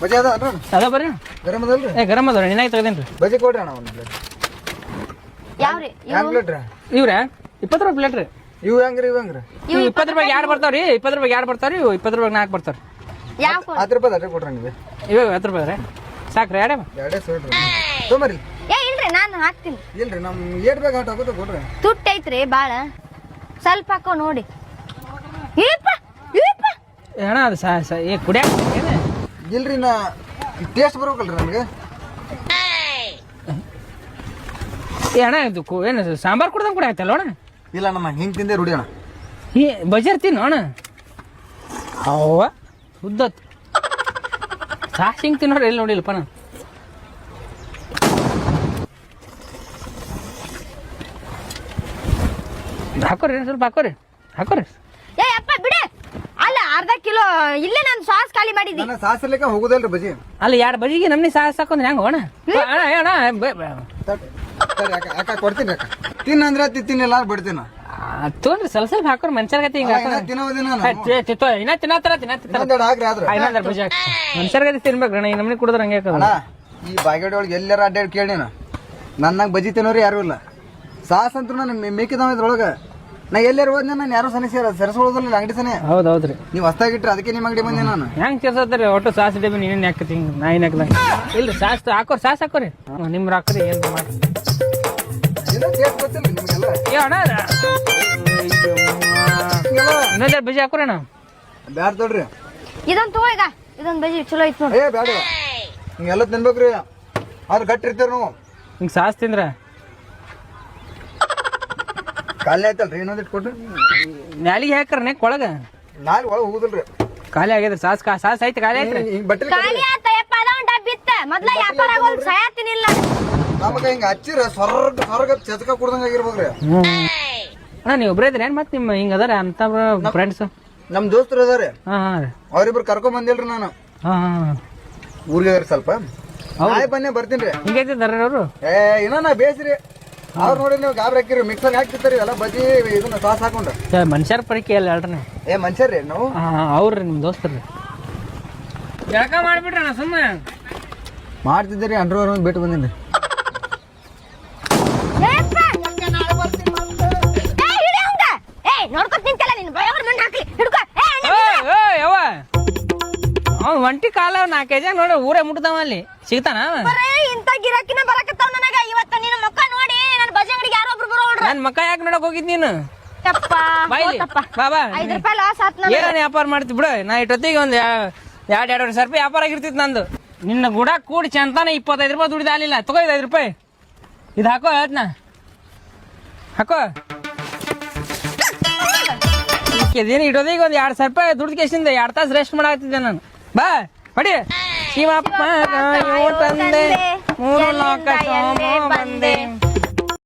ಬಜಿ ಅದ ಅಣ್ಣ? ಅದ ಬರ್ರಿ ಗರಮ್ ಅದಲ್ರಿ? ಏ ಗರಮ್ ಅದ ನಿನ್ನಾಗಿ ತೆಗ್ದೇನ್ರಿ. ಬಜಿ ಕೊಡ್ರಿ ಅಣ್ಣ ಒಂದು ಪ್ಲೇಟ್ ಯಾವ್ರಿ? ಹ್ಯಾಂಗ್ ಪ್ಲೇಟ್ ರೀ? ಇವ್ರ? ಇಪ್ಪತ್ತು ರೂಪಾಯಿ ಪ್ಲೇಟ್ ರೀ. ಇವ್ ಹೆಂಗ್ರಿ ಇವ್ ಹೆಂಗ್ರಿ? ರೂಪಾಯಿಗೆ ಇಪ್ಪತ್ತು ರೂಪಾಯಿ ಎರಡು ಬರ್ತಾವ್ರಿ ಇಪ್ಪತ್ತು ರೂಪಾಯಿ ಎರಡು ಬರ್ತಾವ್ರಿ ಇವು ಇಪ್ಪತ್ತು ರೂಪಾಯಿ ನಾಲ್ಕು ಬರ್ತಾವ್ರಿ. ಯಾವ ಹತ್ತು ರೂಪಾಯಿ ಅಷ್ಟೇ ಕೊಡ್ರಿ ನೀವು ಇವು ಹತ್ತು ರೂಪಾಯಿ ರೀ. ಸಾಕ್ರಿ ಎರಡೇ ಎರಡೇ ಸೋಡ್ರಿ ತೊಂಬರ್ರಿ ಏ ಇಲ್ರಿ ನಾನು ಹಾಕ್ತೀನಿ. ಇಲ್ರಿ ನಮ್ ಏಟ್ ಬೇಕು ಆಟ ಆಗುತ್ತೆ ಕೊಡ್ರಿ ತುಟ್ಟಿ ಐತ್ರಿ ಬಾಳ. ಸ್ವಲ್ಪ ಹಾಕೋ ನೋಡಿ. ಅದು ಸಾ ಸಾ ಏ ಕುಡಿಯಾಕ ಇಲ್ರಿ ನಾ ಟೇಸ್ಟ್ ಬರ್ಬೇಕಲ್ರಿ ನಮ್ಗೆ ಏ ಅಣ್ಣ ಇದು ಕು- ಏನು ಸಾಂಬಾರು ಕುಡ್ದಂಗೆ ಆಯ್ತಲ್ಲ ಅಣ್ಣ? ಇಲ್ಲ ನಮ್ಮ ಹಿಂಗ್ ತಿಂದೆ ರೂಢಿ ಅಣ್ಣ. ಈ ಬಜಾರ್ ತಿನ್ನು ಅಣ್ಣ. ಅವ್ವ ಉದ್ದತ್ ಸಾಸ್ ಹಿಂಗೆ ತಿನ್ನೋರು ಎಲ್ಲಿ ನೋಡಿಲ್ಲಪ್ಪ ನಾನು ಹಾಕೋರಿ ಏನು ಸ್ವಲ್ಪ ಹಾಕೋರಿ. ಹಾಕೋರಿ ಏ ಅಪ್ಪ ಬಿಡೆ ಅಲ್ಲ ಅರ್ಧ ಕಿಲೋ ಇಲ್ಲೇ ನಾನು ಸಾಸ್ ಖಾಲಿ ಮಾಡಿದ್ದಿ. ನನ್ನ ಸಾಸಿರ್ಲಿಕ್ಕ ಹೋಗುದಲ್ರಿ ಬಜಿ. ಅಲ್ಲ ಎರಡು ಬಜಿಗೆ ನಮ್ನಿ ಸಾಸ್ ಹಾಕೊಂಡ್ರೆ ಹೆಂಗ ಅಣ್ಣ ಅಣ್ಣ ಅಣ್ಣ ಬೆ- ಬೆ- ತಟ್- ಸರಿ ಅಕ್ಕ ಅಕ್ಕ ಕೊಡ್ತೀನಿ ಅಕ್ಕ ತಿನ್ನಂದ್ರೆ ತಿಂತಿನಿಲ್ಲ ಬಿಡ್ತೀನಿ? ಆ, ತೊಗೊಂಡ್ರಿ ಸ್ವಲ್ಪ ಸ್ವಲ್ಪ ಹಾಕೋರಿ ಮನ್ಸರ್ಗತಿ ಹಿಂಗೆ ದಿನ ತಿನ್ನೋದಿನ ಇನ್ನ ತಿನ್ನತ್ತಾರ ತಿನ್ನತ್ತಾರ ಇನ್ನೊಂದೆರಡು ಹಾಕ್ರಿ ಆದ್ರೆ. ಇನ್ನೊಂದರ ಬಜಿ ಮನ್ಸರ್ಗತಿ ಮನುಷ್ಯರ್ಗತಿ ತಿನ್ಬೇಕು ಅಣ್ಣ ಈ ನಮ್ನಿ ಕುಡಿದ್ರೆ ಹಂಗೆ ಹಾಕೋದು ಅಣ್ಣ ಈ ಬಾಗೇಡಿ ಒಳಗೆ ಎಲ್ಲಾರ ಅಡ್ಡಾಡಿ ಕೇಳಿ ನಾನು. ನನ್ನಾಗ ಬಜಿ ತಿನ್ನೋರು ಯಾರು ಇಲ್ಲ. ಸಾಸ್ ಅಂತೂ ನಾನು ಮೇಕಿದವ ಇದ್ರೊಳಗೆ. ನಾ ಎಲ್ಲಾರು ಹೋದ್ನ ನಾನು ಯಾರು ಸನಿ ಸೇರ ಸೆರಸೋದಿಲ್ಲ ಅಂಗಡಿ ಸನಿ ಹೌದು ಹೌದ್ರಿ ನೀವು ಹೊಸ್ತಾಗಿಟ್ರಿ ಅದಕ್ಕೆ ನಿಮ್ಮ ಅಂಗಡಿ ಬಂದೆ ನಾನು. ಹೆಂಗ್ ಸೇರ್ಸತ್ತಾರೆ ಒಟ್ಟು ಸಾಸ್ ಡಬ್ಬಿ ನೀನೇನ್ ಹಾಕತ್ತೀನಿ ನಾ ಏನ್ ಹಾಕದಂಗ ಇಲ್ರಿ ಸಾಸ್ ಹಾಕೋರಿ ಸಾಸ್ ಹಾಕೋರಿ. ಹ್ಮ್, ನಿಮ್ ರಾಕ್ರಿ ಏನ್ ಮಾಡಿ ಏನೋ ಗೊತ್ತಿಲ್ಲ ನಿಮಗೆಲ್ಲ. ಏ ಅಣ್ಣ ಹಿಂಗೆಲ್ಲ ಇನ್ನೊಂದ್ ಬಜಿ ಹಾಕೋರಿ ಅಣ್ಣ ಬ್ಯಾಡ ತೊಡ್ರಿ. ಇದೊಂದು ತಗೋ ಈಗ. ಇದೊಂದು ಬಜಿ ಚಲೋ ಐತ್ ನೋಡಿ. ಏ ಬ್ಯಾಡ. ಹಿಂಗೆಲ್ಲ ತಿನ್ಬೇಕ್ರಿ. ಆದ್ರೆ ಗಟ್ಟಿ ಇರ್ತೀರಿ ನೀವು. ಹಿಂಗ್ ಸಾಸ್ ತಿಂದ್ರ? ಖಾಲಿ ಆಯ್ತಲ್ರಿ ಇನ್ನೊಂದಿಟ್ಟು ಕೊಡ್ರಿ ಮ್ಯಾಲಿಗೆ ಹಾಕ್ರ ನೆಕ್ ಒಳಗ ನಾಳೆ ಒಳಗೆ ಹೋಗುದಿಲ್ರಿ. ಖಾಲಿ ಆಗ್ಯದ್ರಿ ಸಾಸ್ ಕಾ ಸಾಸ್ ಐತಿ ಖಾಲಿ ಐತ್ರಿ ಹಿಂಗ್ ಬಟ್ಟೆ ಖಾಲಿ ಆತ ಯಪ್ಪ ಅದ ಒಂದ್ ಡಬ್ಬಿ ಇತ್ತ. ಮೊದ್ಲ ವ್ಯಾಪಾರ ಆಗೋದು ಸಾಯತ್ತಿನಿಲ್ಲ ನಮಗ ಹಿಂಗ ಹಚ್ಚಿರ ಸ್ವರ್ಗ ಸ್ವರ್ಗ ಚಚಕ ಕುಡ್ದಂಗ ಆಗಿರ್ಬೇಕ್ರಿ ಅಣ್ಣ ನೀವು ಒಬ್ರೇ ಇದ್ರಿ ಏನ್ ಮತ್ತೆ ನಿಮ್ಮ ಹಿಂಗ ಅದಾರ? ಅಂತ ಫ್ರೆಂಡ್ಸ್ ನಮ್ ದೋಸ್ತರು ಅದಾರೆ. ಹಾ ಹಾ. ರೀ ಅವ್ರಿಬ್ರು ಕರ್ಕೊಂಡ್ ಬಂದಿಲ್ರಿ ನಾನು. ಹಾ ಊರಿಗೆ ಅದಾರ ಸ್ವಲ್ಪ. ನಾಳೆ ಬನ್ನಿ ಬರ್ತೀನಿ ಹಿಂಗೈತಿದಾರ ಅವರು ಏ ಇನ್ನ ನಾ ಬೇಸ್ರಿ. ಅವ್ರು ನೋಡಿ ನೀವು ಗಾಬ್ರಿ ಹಾಕಿರಿ ಮಿಕ್ಸರ್ ಹಾಕ್ತಿರ್ತಾರಿ ಎಲ್ಲ ಬಜ್ಜಿ ಇದನ್ನ ಸಾಸ್ ಹಾಕೊಂಡು. ಮನುಷ್ಯರ ಪರಿಕೆ ಅಲ್ಲ ಹೇಳ್ರಿ ಏ ಮನುಷ್ಯರ್ರಿ ನಾವು? ಹಾ ಅವ್ರಿ ನಿಮ್ ದೋಸ್ತರ್ರಿ ಜಳಕ ಮಾಡ್ಬಿಟ್ರಣ ಸುಮ್ಮನೆ ಮಾಡ್ತಿದ್ದೀರಿ ಅಂಡ್ರವರ್ ಒಂದು ಬಿಟ್ಟು ಬಂದಿನಿ ನೋಡ್ಕೊತ ನಿಂತಲ್ಲ ನಿನ್ ಬಯೋಗ್ರ ಮಣ್ಣು ಹಾಕ್ಲಿ. ಹಿಡ್ಕೊ. ಏ ಅಣ್ಣ ಯವ್ವ. ಅವ್ನು ಒಂಟಿ ಕಾಲ ನಾಲ್ಕು ಕೆಜಿ ನೋಡಿ ಊರೇ ಮುಟ್ತಾವ ಅಲ್ಲಿ. ಸಿಗ್ತಾನ? ಇಂತ ಗಿರಾಕಿನ ಬರಕತ್ತಾವ ನನಗ. ಇವತ್ತ ನನ್ ಮಕ್ಕ ಯಾಕೆ ನೋಡಕ್ ಹೋಗಿದ್ ನೀನು? ತಪ್ಪ ಬಾ ಇಲ್ಲಿ. ಬಾ ಬಾ. ಐದ್ ರೂಪಾಯಿ ಲಾಸ್ ಆತ್ ನನಗ ಏನೇನು ವ್ಯಾಪಾರ ಮಾಡ್ತಿ ಬಿಡು. ನಾ ಇಟ್ಟೊತ್ತಿಗೆ ಒಂದ್ ಎರಡ್ ಎರಡ್ ಸಾವಿರ ರೂಪಾಯಿ ವ್ಯಾಪಾರ ಆಗಿರ್ತಿತ್ತು ನಂದು. ನಿನ್ನ ಗುಡ ಕೂಡಿ ಚಂತಾನೆ ಇಪ್ಪತ್ತೈದು ರೂಪಾಯಿ ದುಡಿದ ಆಲಿಲ್ಲ ತಗೋ ಐದು ರೂಪಾಯಿ. ಇದು ಹಾಕೋ ಹೇಳ್ತನ ಹಾಕೋ. ಇದೇನು ಇಡೋದೀಗ ಒಂದು ಎರಡು ಸಾವಿರ ರೂಪಾಯಿ ದುಡ್ದು ಕೇಸಿಂದ ಎರಡ್ ತಾಸು ರೆಸ್ಟ್ ಮಾಡಾಕ್ತಿದ್ದೆ ನಾನು. ಬಾ ಹೊಡಿ. ಶಿವಪ್ಪ ತಂದೆ ಮೂರು ಲೋಕ ಸೋಮ ಬಂದೆ.